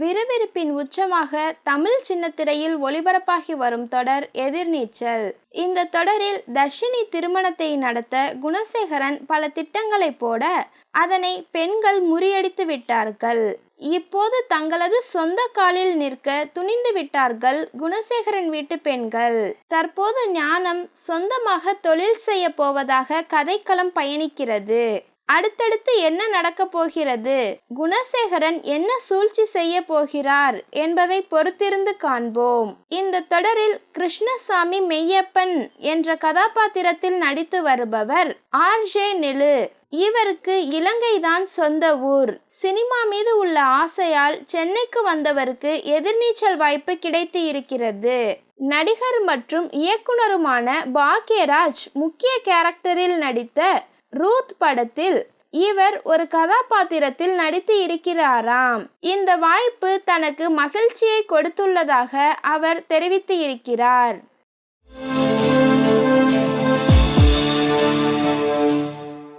விறுவிறுப்பின் உச்சமாக தமிழ் சின்னத்திரையில் ஒளிபரப்பாகி வரும் தொடர் எதிர்நீச்சல். இந்த தொடரில் தர்ஷினி திருமணத்தை நடத்த குணசேகரன் பல திட்டங்களை போட அதனை பெண்கள் முறியடித்து விட்டார்கள். இப்போது தங்களது சொந்த காலில் நிற்க துணிந்து விட்டார்கள் குணசேகரன் வீட்டு பெண்கள். தற்போது ஞானம் சொந்தமாக தொழில் செய்ய போவதாக கதைக்களம் பயணிக்கிறது. அடுத்தடுத்து என்ன நடக்கப் போகிறது? குணசேகரன் என்ன சூழ்ச்சி செய்ய போகிறார் என்பதை பொறுத்திருந்து காண்போம். இந்த தொடரில் கிருஷ்ணசாமி மெய்யப்பன் என்ற கதாபாத்திரத்தில் நடித்து வருபவர் ஆர் ஜே நெலு இவருக்கு இலங்கைதான் சொந்த ஊர். சினிமா மீது உள்ள ஆசையால் சென்னைக்கு வந்தவருக்கு எதிர்நீச்சல் வாய்ப்பு கிடைத்து இருக்கிறது நடிகர் மற்றும் இயக்குனருமான பாக்யராஜ் முக்கிய கேரக்டரில் நடித்த ரூத் படத்தில் இவர் ஒரு கதாபாத்திரத்தில் நடித்து இருக்கிறாராம். இந்த வாய்ப்பு தனக்கு மகிழ்ச்சியை கொடுத்துள்ளதாக அவர் தெரிவித்து இருக்கிறார்.